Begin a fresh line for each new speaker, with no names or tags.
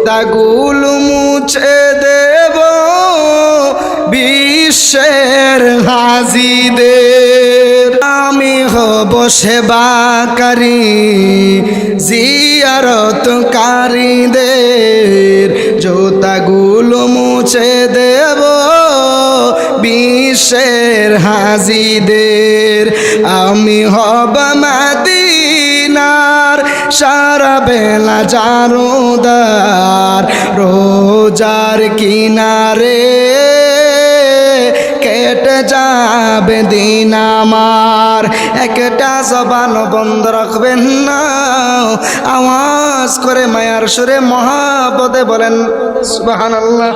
জুতাগুলো মুছে দেব বিশ্বের হাজিদের। আমি হব সেবাকারী, জিয়ারতকারীদের। জুতাগুলো মুছে দেব বিশ্বের হাজিদের। আমি হব মাদিনার সারা বেলা জারুদার রোজার কিনারে কেটে যাবে দিন আমার। একটা জবান বন্ধ রাখবেন না, আওয়াজ করে মায়ার সুরে মহাপদে বলেন, সুবহানাল্লাহ।